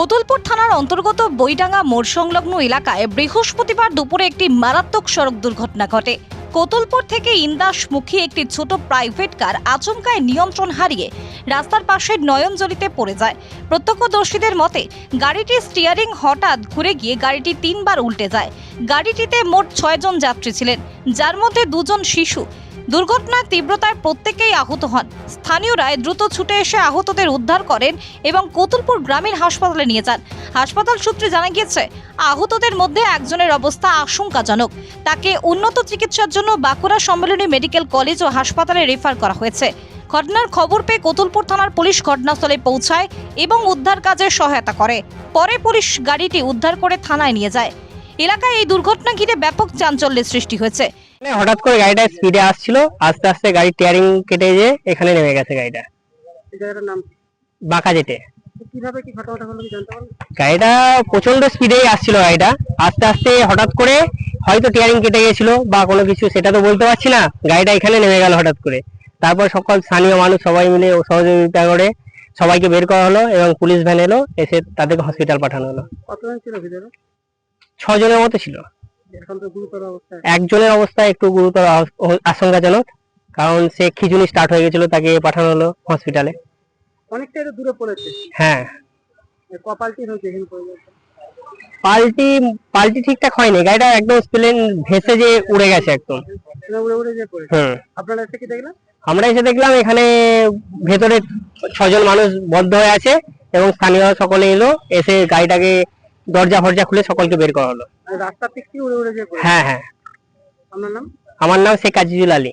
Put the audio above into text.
কোতুলপুর থানার অন্তর্গত বইডাঙ্গা মোড় সংলগ্ন এলাকায় বৃহস্পতিবার দুপুরে একটি মারাত্মক সড়ক দুর্ঘটনা ঘটে। কোতুলপুর থেকে ইন্দাসমুখী একটি ছোট প্রাইভেট কার আচমকায় নিয়ন্ত্রণ হারিয়ে রাস্তার পাশে নয়নজলিতে পড়ে যায়। প্রত্যক্ষদর্শীদের মতে গাড়িটির স্টিয়ারিং হঠাৎ ঘুরে গিয়ে গাড়িটি তিনবার উল্টে যায়। গাড়িটিতে মোট ছয়জন যাত্রী ছিলেন, যার মধ্যে দুজন শিশু। দুর্ঘটনার তীব্রতায় প্রত্যেকেই আহত হন। স্থানীয়রাই দ্রুত ছুটে এসে আহতদের উদ্ধার করেন এবং কোতুলপুর গ্রামীণ হাসপাতালে নিয়ে যান। হাসপাতাল সূত্রে জানা গিয়েছে, আহতদের মধ্যে একজনের অবস্থা আশঙ্কাজনক। তাকে উন্নত চিকিৎসার জন্য বাঁকুড়া সম্মেলনী মেডিকেল কলেজ ও হাসপাতালে রেফার করা হয়েছে। ঘটনার খবর পেয়ে কোতুলপুর থানার পুলিশ ঘটনাস্থলে পৌঁছায় এবং উদ্ধার কাজে সহায়তা করে। পরে পুলিশ গাড়িটি উদ্ধার করে থানায় নিয়ে যায়। এলাকায় এই দুর্ঘটনা ঘিরে ব্যাপক চাঞ্চল্যের সৃষ্টি হয়েছে। মানে হঠাৎ করে গাড়িটা স্পিডে আসছিল আস্তে আস্তে গাড়ির টিয়ারিং কেটে যে এখানে নেমে গেছে গাড়িটা? বাঁকা যেতে। তো কীভাবে কি ঘটনাটা হলো কি জানতে পারলেন? গাড়িটা প্রচণ্ড স্পিডেই আসছিল গাড়িটা। আস্তে আস্তে হঠাৎ করে হয়তো টিয়ারিং কেটে গেছিল বা কোনো কিছু সেটা তো বলতে পারছি না। গাড়িটা এখানে নেমে গেল হঠাৎ করে। তারপর সকল স্থানীয় মানুষ সবাই মিলে সহযোগিতা করে সবাইকে বের করা হলো এবং পুলিশ ভ্যান এলো এসে তাদেরকে হসপিটাল পাঠানো হলো। ছজনের মতো ছিল। একজনের অবস্থা একটু গুরুতর আশঙ্কাজনক কারণ সে খিচুনি স্টার্ট হয়ে গেছিল তাকে পাঠানো হলো হসপিটালে অনেকটাই তো দূরে পড়েছে। হ্যাঁ। কপালটি হয়েছে পাল্টি পাল্টি ঠিকঠাক হয়নি। গাড়িটা একদম প্লেন ভেসে যে উড়ে গেছে একদম। উড়ে উড়ে যে পড়েছে। হুম। আপনারা এসে কি দেখলেন? আমরা এসে দেখলাম এখানে ভেতরে ছজন মানুষ বদ্ধ হয়ে আছে এবং স্থানীয় সকলে এলো এসে গাড়িটাকে দরজা ফরজা খুলে সকলকে বের করা হলো। দিক থেকে উড়ে উড়ে হ্যাঁ হ্যাঁ। আপনার নাম? আমার নাম শেখ আজিজুল আলী।